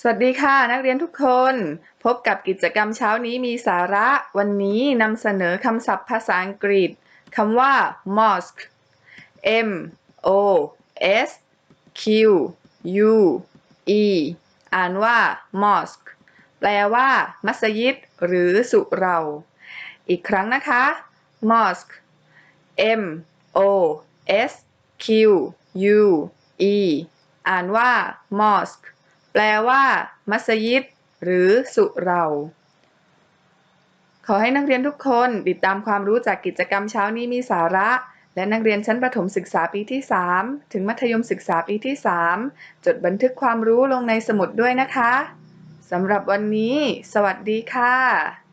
สวัสดีค่ะ นักเรียนทุกคน พบกับกิจกรรมเช้านี้มีสาระวันนี้นำเสนอคำศัพท์ภาษาอังกฤษคำว่า mosque m o s q u e อ่านว่า mosque แปลว่า มัสยิด หรือสุเหรา อีกครั้งนะคะ mosque m o s q u e อ่านว่า mosque แปลว่า มัสยิด หรือสุเหรา ขอให้นักเรียนทุกคนติดตามความรู้จากกิจกรรมเช้านี้มีสาระ และนักเรียนชั้นประถมศึกษาปีที่ 3 ถึงมัธยมศึกษาปีที่ 3 จดบันทึกความรู้ลงในสมุดด้วยนะคะสำหรับวันนี้ สวัสดีค่ะ